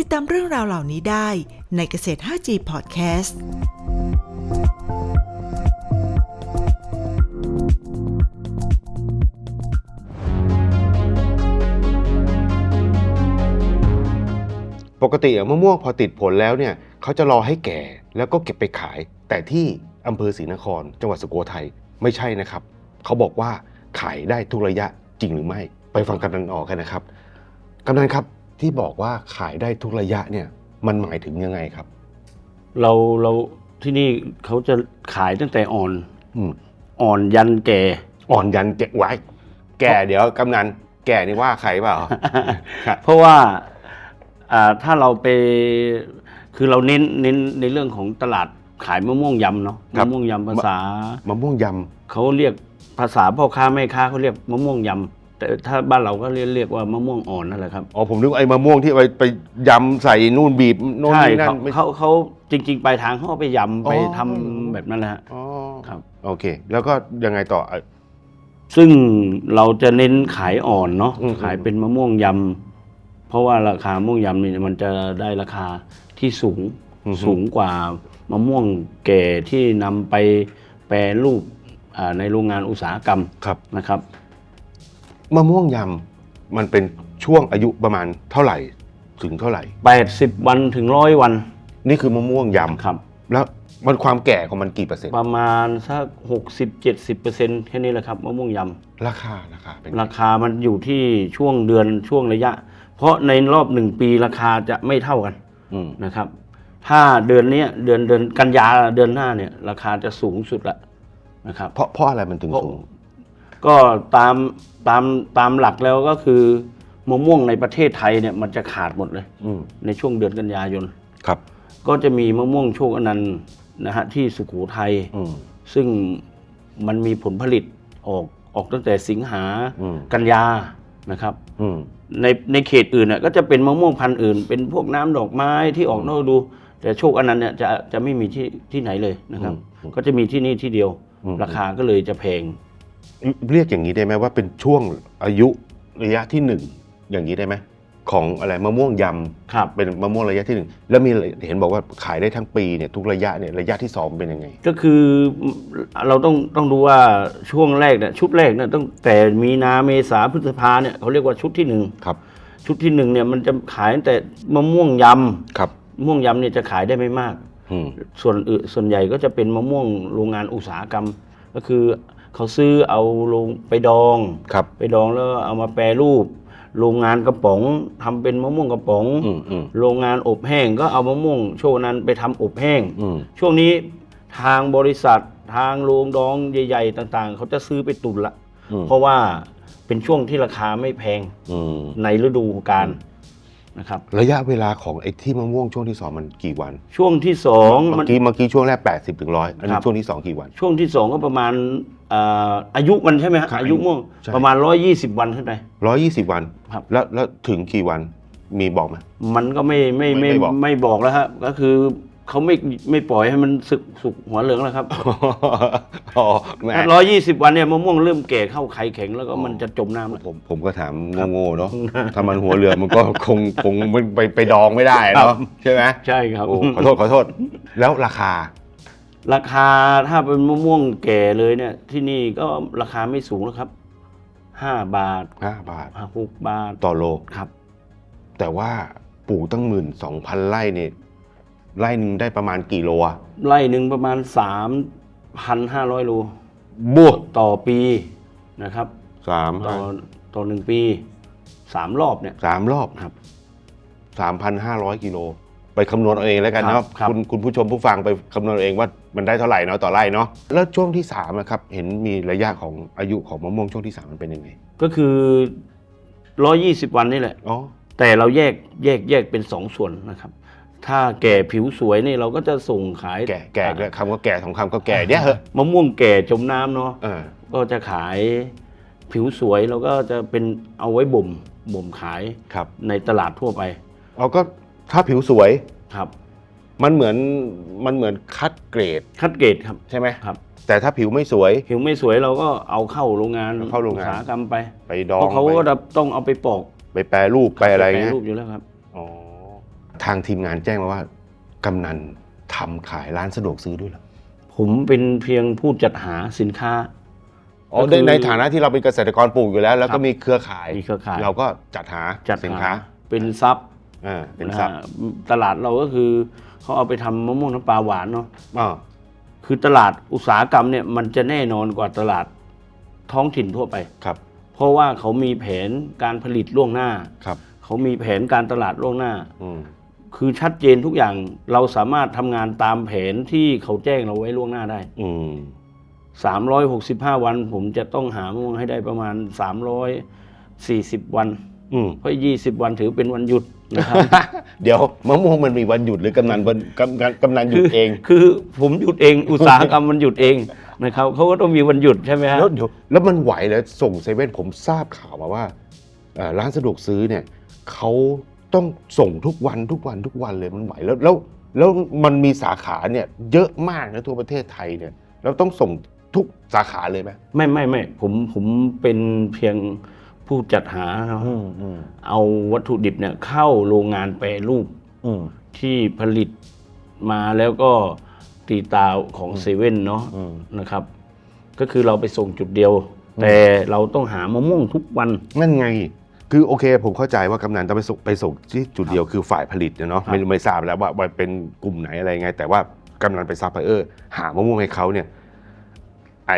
ติดตามเรื่องราวเหล่านี้ได้ในเกษตร 5G Podcast ปกติอะมะม่วงพอติดผลแล้วเนี่ยเขาจะรอให้แก่แล้วก็เก็บไปขาย แต่ที่อำเภอศรีนคร จังหวัดสุโขทัยไม่ใช่นะครับ เขาบอกว่าขายได้ทุกระยะจริงหรือไม่ ไปฟังกำนันออกกันนะครับกำนันครับ ที่บอกว่าขายได้ทุกระยะเนี่ยมันหมายถึงยังไงครับ เราเราที่นี่เขาจะขายตั้งแต่อ่อน อืมอ่อนยันแก่ อ่อนยันแก่ไว้แก่เดี๋ยวกำนันแก่นี่ว่าใครเปล่า ครับเพราะว่าอ่าถ้าเราไปคือเราเน้นเน้นในเรื่องของตลาดขายมะม่วงยำเนาะครัมะบ ม่วงยำภาษามะม่วงยเขาเรียกภาษาพ่อค้าแม่ค้าเขาเรียกมะม่วงยำ แต่ถ้าบ้านเราก็เรียกเรียกว่ามะม่วงอ่อนนั่นแหละครับำอ๋อผมนึกว่าไอ้มะม่วงที่ไปไปยำใส่นู่นบีบนู่นใช่นี่นั่เขานไม่ เขาเขาจริง ๆ ปลายทางเขาเอาไปยำอ๋อไปทำแบบนั้นแหละฮะ อ๋อครับ โอเค แล้วก็ยังไงต่ออะซึ่งเราจะเน้นขายอ่อนเนาะอืม ขายเป็นมะม่วงยำเพราะว่าราคามะม่วงยำนี่มันจะได้ราคาที่สูงสูงกว่ามะม่วงแก่ที่นำไปแปรรูปอ่าในโรงงานอุตสาหกรรมครับ นะครับ มะม่วงยำมันเป็นช่วงอายุประมาณเท่าไหร่ถึงเท่าไหร่ 80 วันถึงร้อยวันนี่คือมะม่วงยครับำแล้วมันความแก่ของมันกี่เปอร์เซ็นต์ประมาณสัก60-70%แค่นี้แหละครับมะม่วงยำราคาราคาเป็นราคามันอยู่ที่ช่วงเดือนช่วงระยะ เพราะในรอบหนึ่งปีราคาจะไม่เท่ากันอืมนะครับ ถ้าเดือนเนี้ยเดือนเดือนกันยาเดือนหน้าเนี่ยราคาจะสูงสุดละนะครับ เพราะเพราะอะไรมันถึงเพราะสูง ก็ตามตามตามหลักแล้วก็คือมะม่วงในประเทศไทยเนี่ยมันจะขาดหมดเลย อืมในช่วงเดือนกันยายน ครับ ก็จะมีมะม่วงโชคอนันต์นะฮะที่สุโขทัย อืม ซึ่งมันมีผลผลิตออกออกตั้งแต่สิงหาอืม กันยานะครับ อืม ในในเขตอื่นน่ะก็จะเป็นมะม่วงพันธุ์อื่น เป็นพวกน้ำดอกไม้ที่ออกนอกฤดู แต่โชคอนันต์เนี่ยจะจะไม่มีที่ที่ไหนเลยนะครับ อืมก็จะมีที่นี่ที่เดียว อืม ราคาก็เลยจะแพง เรียกอย่างนี้ได้ไหมว่าเป็นช่วงอายุระยะที่หนึ่งอย่างนี้ได้ไหมของอะไรมะม่วงยำครับเป็นมะม่วงระยะที่หนึ่งแล้วมีเห็นบอกว่าขายได้ทั้งปีเนี่ยทุกระยะเนี่ยระยะที่สองเป็นยังไง ก็คือเราต้องต้องดูว่าช่วงแรกเนี่ยชุดแรกเนี่ยตั้งแต่มีนาเมษาพฤษภาเนี่ยเขาเรียกว่าชุดที่หนึ่งครับ ชุดที่หนึ่งเนี่ยมันจะขายตั้งแต่มะม่วงยครับำมะม่วงยำเนี่ยจะขายได้ไม่มากอืมส่วนอื่นส่วนใหญ่ก็จะเป็นมะม่วงโรงงานอุตสาหกรรม ก็คือ เขาซื้อเอาลงไปดอง ครับไปดองแล้วเอามาแปรรูป โรงงานกระป๋องทำเป็นมะม่วงกระป๋อง อืมอืมโรงงานอบแห้งก็เอามะม่วงโชว์นั้นไปทำอบแห้ง อืมช่วงนี้ทางบริษัททางโรงดองใหญ่ ๆ ต่างๆ เขาจะซื้อไปตุนละ อืมเพราะว่าเป็นช่วงที่ราคาไม่แพงอืมในฤดูกาล นะครับ ระยะเวลาของไอ้ที่มะม่วงช่วงที่สองมันกี่วัน ช่วงที่สองเมื่มัอนกี้เมื่อกี้ช่วงแรก 80ถึงร้อยอันคนี้รับ ช่วงที่สองกี่วัน ช่วงที่สองก็ประมาณอ่าอายุมันใช่ไหมฮะครับอายุม่วงใช่ ประมาณร้อยยี่สิบวันขึ้นไปร้อยยี่สิบวัน ครับ แล้วแล้วถึงกี่วันมีบอกไหม มันก็ไม่ไม่ไม่ไม่ไม่บอก ไม่บอกแล้วฮะก็คือ เขาไม่ไม่ปล่อยให้มันสึกสุกหัวเหลืองแล้วครับอ๋อแหมร้อยยี่สิบวันเนี่ยมะม่วงเริ่มแก่เข้าไข่แข็งแล้วก็มันจะจมน้ำแล้ว ผมผมก็ถามโง่ๆเนาะถ้ามันหัวเรือมันก็คงคงไม่ไปไปดองไม่ได้ครัเนาะบใช่ไหมใช่ครับโอ้ขอโทษขอโทษ แล้วราคา ราคาถ้าเป็นมะม่วงแก่เลยเนี่ย ที่นี่ก็ราคาไม่สูงแล้วครับห้าบาท5บาทห้าหกบาทต่อโลครับ แต่ว่าปลูกตั้งหมื่นสองพันไร่เนี่ย ไร่หนึ่งได้ประมาณกี่โลอะไร่หนึ่งประมาณสามพันห้าร้อยโลบวกต่อปีนะครับสามต่อต่อหนึ่งปีสามรอบเนี่ยสามรอบครับสามพันห้าร้อยกิโล ไปคำนวณเอาเองแล้วกันครัเนาะบครับคุณคุณผู้ชมผู้ฟังไปคำนวณเอาเองว่ามันได้เท่าไหร่เนาะต่อไร่เนาะแล้วช่วงที่สามนะครับ เห็นมีระยะของอายุของมะม่วงช่วงที่สามมันเป็นยังไง ก็คือร้อยยี่สิบวันนี่แหละอ๋อแต่เราแยกแยกแยกเป็นสองส่วนนะครับ ถ้าแก่ผิวสวยนี่เราก็จะส่งขายแก่แก่ก็คำว่าแก่สองคำก็แก่เนี่ยเหอะมะม่วงแก่จมน้ำเนาะเออก็จะขายผิวสวยเราก็จะเป็นเอาไว้บ่มบ่มขายครับในตลาดทั่วไปเอาก็ถ้าผิวสวยครับ มันเหมือนมันเหมือนคัดเกรดคัดเกรดครับใช่ไหมครับ แต่ถ้าผิวไม่สวย ผิวไม่สวยเราก็เอาเข้าโรงงานเอาเข้าโรงงานอุตสาหกรรมไป ไปดอเพงราะเขาไปก็จะต้องเอาไปปอกไปแปรรูปไปอะไรแปรเงี้ยรูปอยู่แล้วครับอ๋อ ทางทีมงานแจ้งมาว่ากำนันทำขายร้านสะดวกซื้อด้วยเหรอผมเป็นเพียงผู้จัดหาสินค้า อ๋อก็คือในในฐานะที่เราเป็นเกษตรกรปลูกอยู่แล้ว แล้วครัก็บมีเครือข่าย มีเครือข่าย เราก็จัดหาจัดสินหาค้าเป็นซับอ่าเป็นนะซับฮะตลาดเราก็คือเขาเอาไปทำมะม่วงน้ำปลาหวานเนาะอ๋อคือตลาดอุตสาหกรรมเนี่ยมันจะแน่นอนกว่าตลาดท้องถิ่นทั่วไป ครับเพราะว่าเขามีแผนการผลิตล่วงหน้า ครับเขามีแผนการตลาดล่วงหน้า อืม คือชัดเจนทุกอย่างเราสามารถทำงานตามแผนที่เขาแจ้งเราไว้ล่วงหน้าได้อืม365วัน ผมจะต้องหามะม่วงให้ได้ประมาณ340วัน อืม เพราะ20วันถือเป็นวันหยุดนะครับ เดี๋ยวมะม่วงมันมีวันหยุดหรือกำนันวันกำนันกำนันหยุดเอง คือผมหยุดเองอุตสาหกรรมมันหยุดเองนะครับเขาก็ต้องมีวันหยุดใช่ไหมฮะแล้วเดี๋ยวแล้วมันไหวแล้วส่งเซเว่นผมทราบข่าวมาว่าเอ่อร้านสะดวกซื้อเนี่ยเขา ต้องส่งทุกวันทุกวันทุกวันเลยมันไหวแล้วแล้วแล้วมันมีสาขาเนี่ยเยอะมากนะทั่วประเทศไทยเนี่ยแล้วต้องส่งทุกสาขาเลยไหมไม่ไม่ไม่ผมผมเป็นเพียงผู้จัดหาเนอะอืมอืมเอาวัตถุดิบเนี่ยเข้าโรงงานแปรรูปอืม ที่ผลิตมาแล้วก็ตีตาของอืมเซเว่นเนาะอืม นะครับ ก็คือเราไปส่งจุดเดียวอืมแต่เราต้องหามะม่วงทุกวันนั่นไง คือโอเคผมเข้าใจว่ากำนันต้องไปส่งไปส่งที่จุดเดียวคือฝ่ายผลิตเนี่ยเนาะครับไม่ไม่ทราบแล้วว่าว่าเป็นกลุ่มไหนอะไรไง แต่ว่ากำนันไปซัพพลายเออร์หามะม่วงให้เขาเนี่ยไอ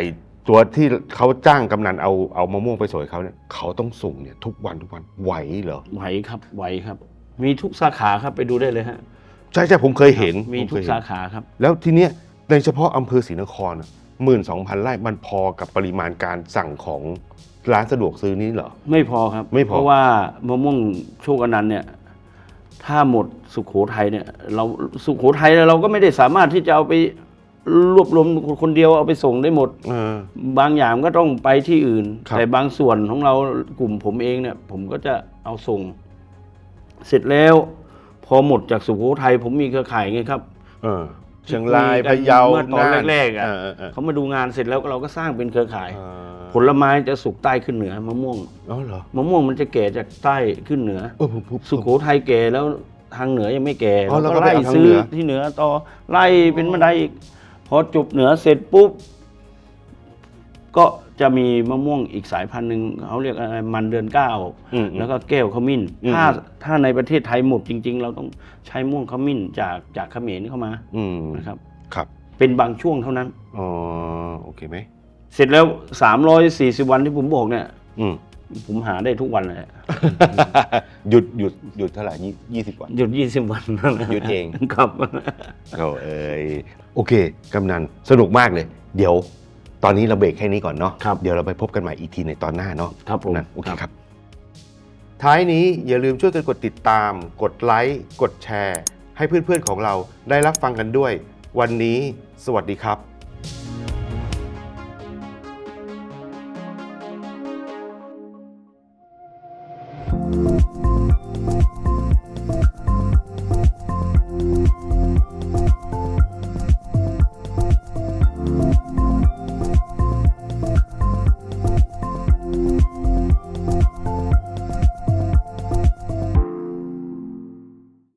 ตัวที่เขาจ้างกำนันเอาเอามะม่วงไปส่งให้เขาเนี่ยเขาต้องส่งเนี่ยทุกวันทุกวันไหวเหรอไหวครับไหวครับ มีทุกสาขาครับไปดูได้เลยฮะใช่ใช่ผมเคยเห็นมีผทุเคกยเห็น สาขาครับ แล้วทีเนี้ยในเฉพาะอำเภอศรีนครหมื่นสองพันไร่มันพอกับปริมาณการสั่งของ ร้านสะดวกซื้อนี้เหรอ ไม่พอครับ ไม่พอ เพราะว่ามะม่วงโชคอนันต์เนี่ย ถ้าหมดสุโขทัยเนี่ย เราสุโขทัยเราก็ไม่ได้สามารถที่จะเอาไปรวบรวมคนเดียวเอาไปส่งได้หมดเออบางอย่างก็ต้องไปที่อื่นครับแต่บางส่วนของเรากลุ่มผมเองเนี่ย ผมก็จะเอาส่ง เสร็จแล้ว พอหมดจากสุโขทัยผมมีเครือข่ายไงครับ เออเชียงรายคุยกันพะเยาเมื่อตอนน่านแรกๆอะเเเเขามาดูงานเสร็จแล้วเราก็สร้างเป็นเครือข่ายเออผลไม้จะสุกใต้ขึ้นเหนือมะม่วงอ๋อเหรอมะม่วงมันจะแก่จากใต้ขึ้นเหนือเออผมผมสุโขทัยแก่แล้วทางเหนือยังไม่แก่อ๋อแล้วก็ก็ไปไล่เอาทางซื้เหอนือที่เหนือต่อไล่เป็นบันไดอีกพอจบเหนือเสร็จปุ๊บก็ จะมีมะม่วงอีกสายพันธุ์หนึ่งเขาเรียกอะไรมันเดือนเก้าอืม แล้วก็แก้วขมิ้น อืม ถ้าถ้าในประเทศไทยหมดจริง ๆ เราต้องใช้ม่วงขมิ้นจากจากเขมรเข้ามาอืมนะครับ ครับเป็นบางช่วงเท่านั้น อ๋อโอเคไหมเสร็จแล้ว 340 วันที่ผมบอกเนี่ย อืม ผมหาได้ทุกวันเลยหยุดหยุดหยุดเท่าไหร่ยี่ยี่สิบวัน หยุด 20 วันหยุดเอง ครับ โอ้เอ้ยโอเค กำนันสนุกมากเลย เดี๋ยว ตอนนี้เราเบรกแค่นี้ก่อนเนาะครับเดี๋ยวเราไปพบกันใหม่อีกทีในตอนหน้าเนาะครับผมนั่นโอเคครับ ท้ายนี้อย่าลืมช่วยกันกดติดตาม กดไลค์ กดแชร์ ให้เพื่อนๆของเราได้รับฟังกันด้วย วันนี้ สวัสดีครับ